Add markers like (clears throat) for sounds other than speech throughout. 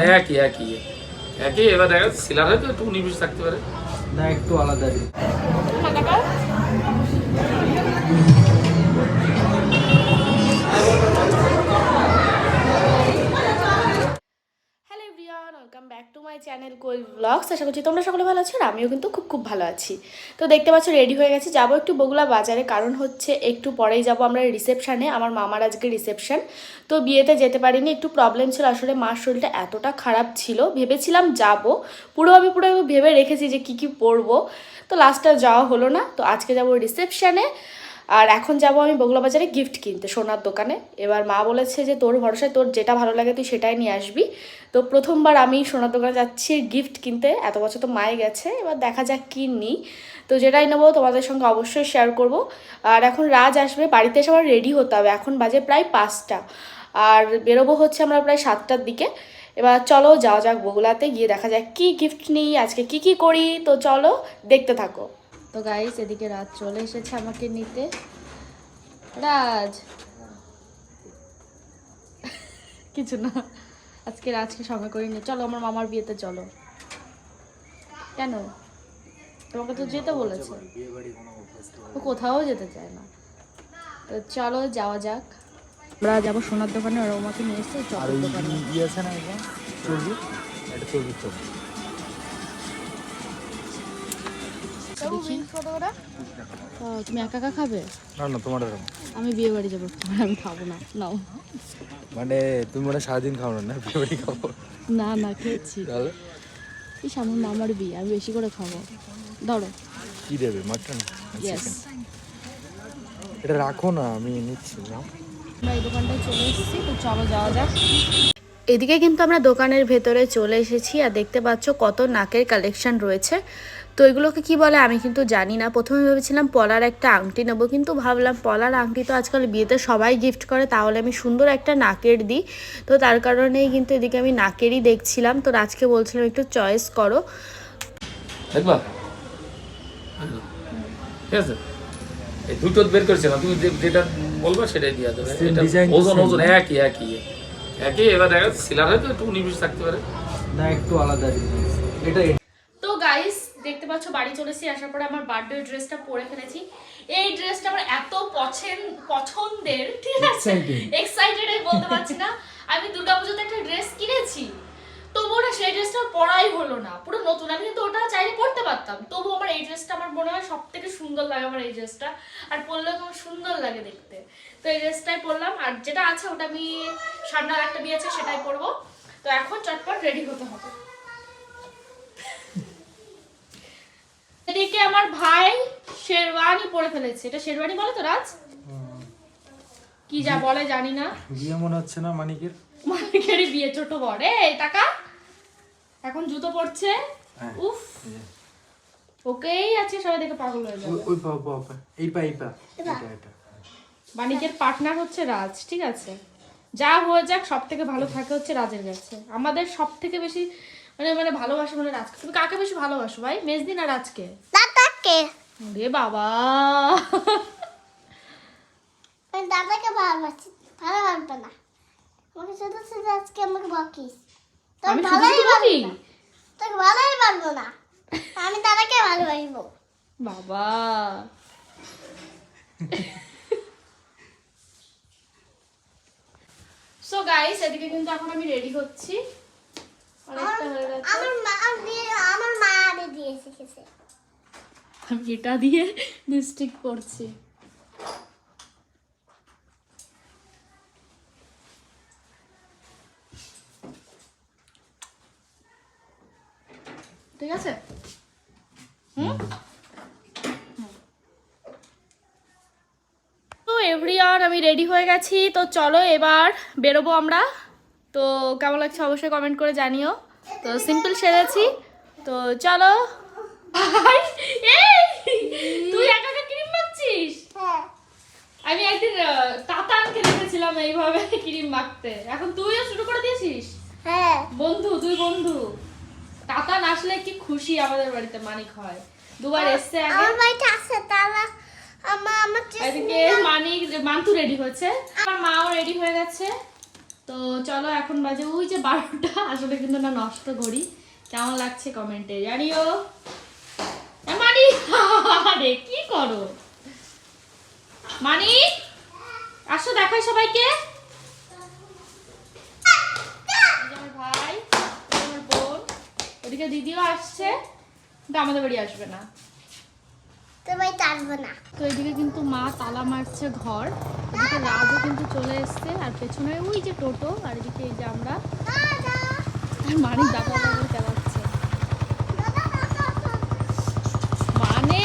একই একই একই। এবার দেখা সিলার হয়তো একটু উনিশ থাকতে পারে। না একটু আলাদা। My channel coal blogs. আশা করছি তোমরা সকলে ভালো আছো আর আমিও কিন্তু খুব খুব ভালো আছি। তো দেখতে পাচ্ছ, রেডি হয়ে গেছি। যাব একটু বগুলা বাজারে, কারণ হচ্ছে একটু পরেই যাব আমরা রিসেপশানে, আমার মামার আজকে রিসেপশন। তো বিয়েতে যেতে পারিনি, একটু প্রবলেম ছিল, আসলে মার শরীরটা এতটা খারাপ ছিল। ভেবেছিলাম যাব পুরো আমি পুরো ভেবে রেখেছি যে কি কি পরবো। তো লাস্টটা যাওয়া হলো না। তো আজকে যাব রিসেপশানে। আর এখন যাব আমি বগুলা বাজারে গিফট কিনতে, সোনার দোকানে। এবার মা বলেছে যে, তোর ভরসায় তোর যেটা ভালো লাগে তুই সেটাই নিয়ে আসবি। তো প্রথমবার আমি সোনার দোকানে যাচ্ছি গিফট কিনতে। এত বছর তো মায়ে গেছে, এবার দেখা যাক কি নিই। তো যেটাই নেব তোমাদের সঙ্গে অবশ্যই শেয়ার করব। আর এখন রাজ আসবে, বাড়িতে এসে আমার রেডি হতে হবে। এখন বাজে প্রায় পাঁচটা। আর বেরোবো হচ্ছে আমরা প্রায় সাতটার দিকে। এবার চলো যাওয়া যাক বগুলাতে গিয়ে দেখা যাক কি গিফট নিই, আজকে কি কি করি। তো চলো, দেখতে থাকো। তো গাইস এদিকে রাত চলে এসেছে আমাকে নিতে। রাজ! কিছু না আজকে রাজকে সঙ্গে করে নিয়ে চলো আমার মামার বিয়েতে চলো। কেন? তোমাকে তো যেতে বলেছে। ও কোথাও যেতে চায় না। তো চলো যাওয়া যাক। আমরা যাব সোনার দোকানে আর আমাকে নিয়ে এসছে চলো দোকানে। আছে না এটা? চর্বি? এটা চর্বির চর্বি দেখি ও, তুমি একা একা খাবে? না না তোমার আমি বিয়ে বাড়ি যাব আমি খাব না নাও। মানে তুমি মানে সারাদিন খাও না বিয়ে খাব না না খেয়েছি। তাহলে? ইস আমার মামার বিয়ে আমি বেশি করে খাব। ধরো। কি দেবে মাটন? এটা রাখো না আমি নিচ্ছি না আমরা এই দোকানটায় চলে এসেছি তো চলো যাওয়া যাক। এদিকে কিন্তু আমরা দোকানের ভেতরে চলে এসেছি আর দেখতে পাচ্ছ কত নাকের কালেকশন রয়েছে। তো এগুলোকে কি বলে আমি কিন্তু জানি না। প্রথমে ভেবেছিলাম পলার একটা আংটি নেব কিন্তু ভাবলাম পলার আংটি তো আজকাল বিয়েতে সবাই গিফট করে তাহলে আমি সুন্দর একটা নাকের দিই। তো তার কারণেই কিন্তু এদিকে আমি নাকেরই দেখছিলাম। তো রাজকে বলছিলাম একটু চয়েস করো। দেখবা? ঠিক আছে? এই দুটো বের করেছে তুমি যেটা বলবা সেটাই দিয়া দেবে। Same এটা design তো ওজন ওজন একই একই একই। এবার দেখা সিলার হয়তো একটু থাকতে পারে। না একটু আলাদা এটা দেখতে পাচ্ছ বাড়ি চলেছি আসার পরে আমার বার্থডে ড্রেসটা পরে ফেলেছি। এই ড্রেসটা আমার এত পছন্দ পছন্দের ঠিক আছে. এক্সাইটেড বলতে পারছি না। আমি দুর্গাপুজোতে একটা ড্রেস কিনেছি। তবুও না সেই ড্রেসটা পরাই হলো না। পুরো নতুন। আমি কিন্তু ওটা চাইলে পরতে পারতাম। তবু আমার এই ড্রেসটা আমার মনে হয় সব থেকে সুন্দর লাগে আমার এই ড্রেসটা আর পরলেও আমার সুন্দর লাগে দেখতে। তো এই ড্রেসটাই পরলাম। আর যেটা আছে ওটা আমি সামনে একটা বিয়ে আছে সেটাই পরবো। তো এখন চটপট রেডি হতে হবে। এদিকে আমার ভাই শেরওয়ানি পরে ফেলেছে। এটা শেরওয়ানি বলে তো রাজ? কি যা বলে জানি না। বিয়ে মনে হচ্ছে না মানিকের। মালিকেরই বিয়ে ছোট বড়। এই টাকা। এখন জুতো পরছে। হ্যাঁ। উফ। ওকেই আছে সবাই দেখে পাগল হয়ে যাবে। ওই- পা পা পা এই পা এই পা। এটা এটা। বাণিকের পার্টনার হচ্ছে রাজ ঠিক আছে? যা হয়ে যাক সব থেকে ভালো থাকে হচ্ছে রাজের কাছে। আমাদের সব থেকে বেশি মানে মানে ভালোবাসা মানে রাজকে। তুমি কাকে বেশি ভালোবাসো ভাই? মেজদিন আর রাজকে? দাদাকে। রে বাবা। আমি দাদাকে ভালোবাসি। ভালো বানবে না। আমাকে শুধু শুধু আজকে আমাকে বকিস। তোর ভালোই না তোকে ভালোই বানবো না। আমি দাদাকে ভালোবাসবো। বাবা। সো গাইস এদিকে কিন্তু এখন আমি রেডি হচ্ছি। আমার মা আমার মা আরে দিয়ে শিখেছে। আমি এটা দিয়ে লিপস্টিক করছি। ঠিক আছে? হুম? তো এভরিওয়ান আমি রেডি হয়ে গেছি। তো চলো এবার বেরোবো আমরা। তো কেমন লাগছে অবশ্যই কমেন্ট করে জানিও। তো সিম্পল সেরেছি। তো চলো। তুই একা একা ক্রিম মাখছিস? হ্যাঁ। আমি একদিন তাতানকে দেখেছিলাম এইভাবে ক্রিম মাখতে। এখন তুইও শুরু করে দিয়েছিস? হ্যাঁ। বন্ধু তুই বন্ধু। তাতান আসলে কি খুশি আমাদের বাড়িতে মানিক হয়। দুবার এসছে আগে। আমার বাড়িতে আছে তারা আমার আমার মানিক মান্তু রেডি হয়েছে। আমার মাও রেডি হয়ে গেছে। তো চলো এখন বাজে, ওই যে বারোটা, আসলে কিন্তু না নষ্ট করি। কেমন লাগছে কমেন্টে জানিও। মানি, আরে কি করো? মানি, আসো দেখাই সবাইকে। ভাই বোন, ওদিকে দিদিও আসছে, কিন্তু আমাদের বাড়ি আসবে না। তোমায় টানবো না। তো এদিকে কিন্তু মা তালা মারছে ঘর এদিকে রাজও কিন্তু চলে এসছে আর পেছনে ওই যে টোটো আর এদিকে এই যে আমরা। আর মানিক দাদা দাদা! চালাচ্ছে। মানে?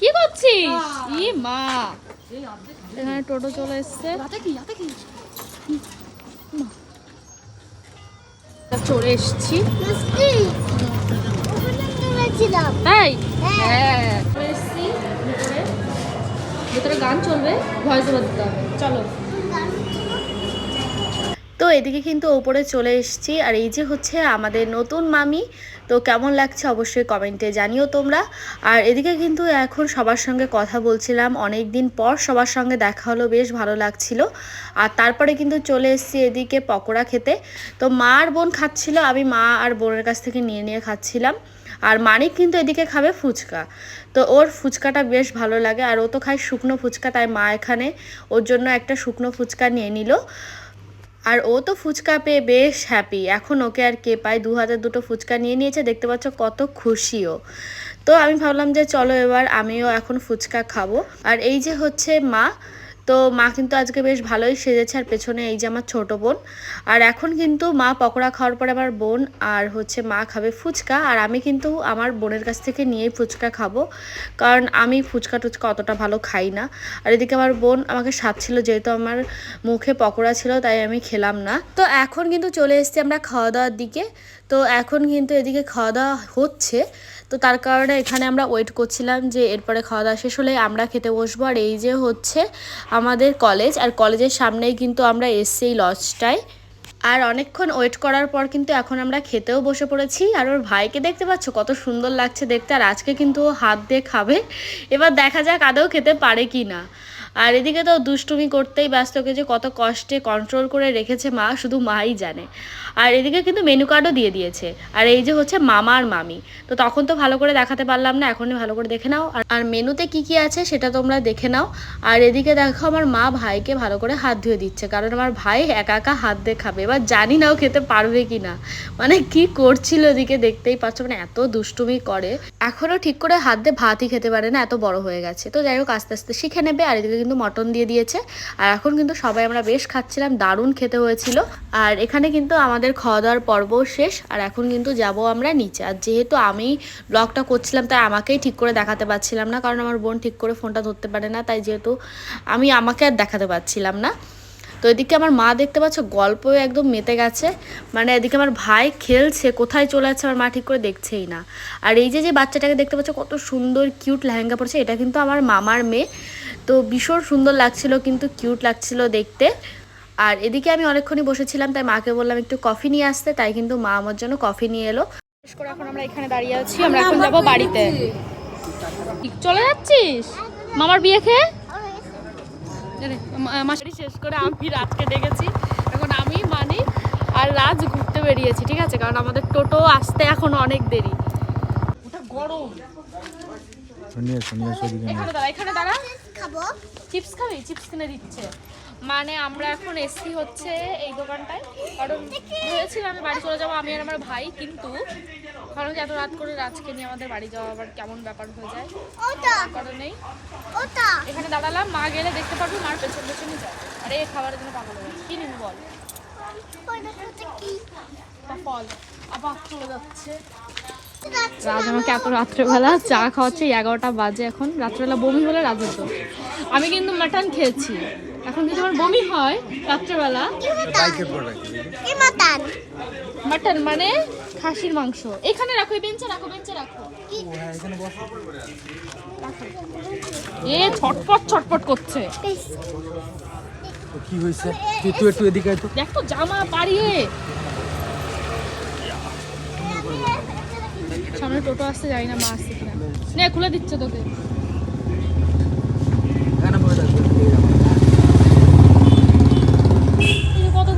কি করছিস? ই মা! এখানে টোটো চলে এসছে। চলে এসছি। তাই? হ্যাঁ। হ্যাঁ। চলে এসছি ভিতরে। ভিতরে গান চলবে ভয়েস ওভার দিতে হবে। চলো। তো এদিকে কিন্তু ওপরে চলে এসেছি আর এই যে হচ্ছে আমাদের নতুন মামি তো কেমন লাগছে অবশ্যই কমেন্টে জানিও তোমরা। আর এদিকে কিন্তু এখন সবার সঙ্গে কথা বলছিলাম অনেক দিন পর সবার সঙ্গে দেখা হলো বেশ ভালো লাগছিল। আর তারপরে কিন্তু চলে এসেছি এদিকে পকোড়া খেতে। তো মা আর বোন খাচ্ছিল আমি মা আর বোনের কাছ থেকে নিয়ে নিয়ে খাচ্ছিলাম। আর মানিক কিন্তু এদিকে খাবে ফুচকা। তো ওর ফুচকাটা বেশ ভালো লাগে, আর ও তো খায় শুকনো ফুচকা, তাই মা এখানে ওর জন্য একটা শুকনো ফুচকা নিয়ে নিল। আর ও তো ফুচকা পেয়ে বেশ হ্যাপি এখন ওকে আর কে পায়? দু হাজার দুটো ফুচকা নিয়ে নিয়েছে, দেখতে পাচ্ছ কত খুশিও তো আমি ভাবলাম যে চলো এবার আমিও এখন ফুচকা খাব। আর এই যে হচ্ছে মা তো মা কিন্তু আজকে বেশ ভালোই সেজেছে আর পেছনে এই যে আমার ছোট বোন। আর এখন কিন্তু মা পকোড়া খাওয়ার পরে আমার বোন আর হচ্ছে মা খাবে ফুচকা। আর আমি কিন্তু আমার বোনের কাছ থেকে নিয়েই ফুচকা খাব। কারণ আমি ফুচকা টুচকা অতটা ভালো খাই না। আর এদিকে আমার বোন আমাকে সাথছিল যেহেতু আমার মুখে পকোড়া ছিল, তাই আমি খেলাম না। তো এখন কিন্তু চলে এসেছি আমরা খাওয়া দাওয়ার দিকে। তো এখন কিন্তু এদিকে খাওয়া দাওয়া হচ্ছে। তো তার কারণে এখানে আমরা ওয়েট করছিলাম যে এরপরে খাওয়া দাওয়া শেষ হলে আমরা খেতে বসবো। আর এই যে হচ্ছে আমাদের কলেজ আর কলেজের সামনেই কিন্তু আমরা এসছি এই লজটায় আর অনেকক্ষণ ওয়েট করার পর কিন্তু এখন আমরা খেতেও বসে পড়েছি। আর ওর ভাইকে দেখতে পাচ্ছ, কত সুন্দর লাগছে দেখতে। আর আজকে কিন্তু ও হাত দিয়ে খাবে। এবার দেখা যাক আদৌ খেতে পারে কি না আর এদিকে তো দুষ্টুমি করতেই ব্যস্ত যে কত কষ্টে কন্ট্রোল করে রেখেছে মা, শুধু মাই জানে। আর এদিকে কিন্তু মেনু কার্ডও দিয়ে দিয়েছে। আর এই যে হচ্ছে মামা আর মামি। তো তখন তো ভালো করে দেখাতে পারলাম না, এখনই ভালো করে দেখে নাও। আর- মেনুতে কি কি আছে সেটা তোমরা দেখে নাও। আর এদিকে দেখো আমার মা ভাইকে ভালো করে হাত ধুয়ে দিচ্ছে, কারণ আমার ভাই একা একা হাত দিয়ে খাবে। এবার জানি না ও খেতে পারবে কি না। মানে কি করছিল এদিকে দেখতেই পাচ্ছ মানে এত দুষ্টুমি করে। এখনও ঠিক করে হাত দিয়ে ভাতই খেতে পারে না, এত বড় হয়ে গেছে। তো যাই হোক, আস্তে আস্তে শিখে নেবে। আর এদিকে কিন্তু মটন দিয়ে দিয়েছে। আর এখন কিন্তু সবাই আমরা বেশ খাচ্ছিলাম, দারুণ খেতে হয়েছিল। আর এখানে কিন্তু আমাদের খাওয়া দাওয়ার পর্ব শেষ। আর এখন কিন্তু যাব আমরা নিচে। আর যেহেতু আমি ব্লগটা করছিলাম, তাই আমাকেই ঠিক করে দেখাতে পারছিলাম না। কারণ আমার বোন ঠিক করে ফোনটা ধরতে পারে না। তাই যেহেতু আমি আমাকে আর দেখাতে পারছিলাম না। তো এদিকে আমার মা দেখতে পাচ্ছ গল্পও একদম মেতে গেছে। মানে এদিকে আমার ভাই খেলছে কোথায় চলে যাচ্ছে আমার মা ঠিক করে দেখছেই না। আর এই যে যে বাচ্চাটাকে দেখতে পাচ্ছ কত সুন্দর কিউট লেহেঙ্গা পড়ছে এটা কিন্তু আমার মামার মেয়ে। তো ভীষণ সুন্দর লাগছিল কিন্তু কিউট লাগছিল দেখতে। আর এদিকে আমি অনেকক্ষণই বসেছিলাম তাই মাকে বললাম একটু কফি নিয়ে আসতে তাই কিন্তু মা আমার জন্য কফি নিয়ে এলো। শেষ করে এখন আমরা এখানে দাঁড়িয়ে আছি আমরা এখন যাব বাড়িতে। চলে যাচ্ছিস? মামার বিয়ে খেয়ে? মাসি শেষ করে আমি রাজকে ডেকেছি। এখন আমি মানি আর রাজ ঘুরতে বেরিয়েছি ঠিক আছে? কারণ আমাদের টোটো আসতে এখন অনেক দেরি। ওটা গরম। এখানে দাঁড়া এখানে দাঁড়া। খাব? চিপস খাবি? চিপস কিনে দিচ্ছে। মানে আমরা এখন এসছি হচ্ছে এই দোকানটায়। কারণ ভেবেছিলাম আমি বাড়ি চলে যাব আমি আর আমার ভাই কিন্তু কারণ এত রাত করে রাজকে নিয়ে আমাদের বাড়ি যাওয়া আবার কেমন ব্যাপার হয়ে যায়? ওটা। কারণেই ওটা। এখানে দাঁড়ালাম মা গেলে দেখতে পারব মার পেছন পেছনই যায়। আর এই খাবারের জন্য পাগল হয়ে গেছে। কি নিবি বল? ফল। আবার চলে যাচ্ছে। রাজ আমাকে এত রাত্রেবেলা চা খাওয়াচ্ছে এই এগারোটা বাজে এখন। রাত্রেবেলা বমি হলে রাজ হতো আমি কিন্তু মাটন খেয়েছি। এখন যদি আমার বমি হয় রাত্রেবেলা। মাটন মানে খাসির মাংস। এখানে রাখো এই বেঞ্চে রাখো বেঞ্চে রাখো। এ ছটপট ছটপট করছে। কি হয়েছে? তুই তুই একটু এদিকে তো। দেখ তো জামা পাড়িয়ে সামনে টোটো আসতে যাই না মা আসছে কিনা। নে খুলে দিচ্ছে তোকে।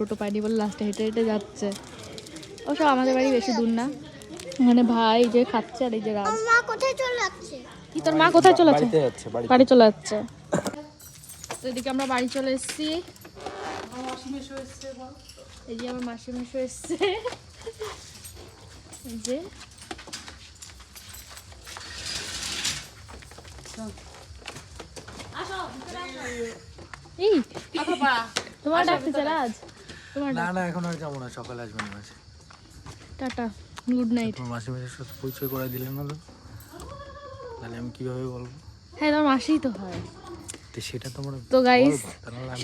টোটো পাইনি বলে লাস্টে হেঁটে হেঁটে যাচ্ছে। ওসব আমাদের বাড়ি বেশি দূর না। মানে ভাই যে খাচ্ছে আর এই যে রাজ মা কোথায় চলে যাচ্ছে? কি তোর মা কোথায় চলে যাচ্ছে? বাড়িতে যাচ্ছে বাড়ি বাড়ি চলে যাচ্ছে। তো এদিকে আমরা বাড়ি চলে এসেছি। এই যে আমার মাসি মেশো এসছে। এই যে। এই তোমার ডাকতেছে রাজ। তোমার না না এখন আর যাব না সকালে আসবেন মাসে টাটা গুড নাইট তোমার মাসি মেয়ের সাথে পরিচয় করে দিলেন না তো? তাহলে আমি কীভাবে বলব? হ্যাঁ তোমার মাসিই তো হয়। তো সেটা তোমার তো গাইস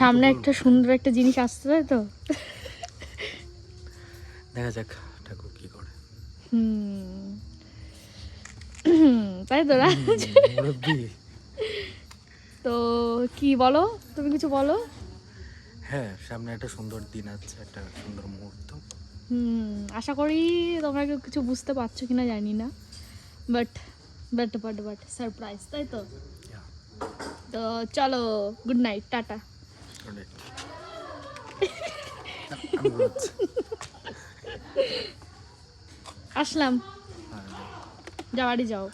সামনে একটা সুন্দর একটা জিনিস আসছে তাই তো? দেখা যাক ঠাকুর কি করে। হুম। (clears throat) তাই তো রাজ? তো কি বলো? তুমি কিছু বলো? হ্যাঁ সামনে একটা সুন্দর দিন আছে একটা সুন্দর মুহূর্ত। হুম আশা করি তোমরা কেউ কিছু বুঝতে পারছ কিনা জানি না। But but but but surprise তাই তো? তো চলো গুড নাইট টাটা। (laughs) আসলাম। যাওয়ারই যাও।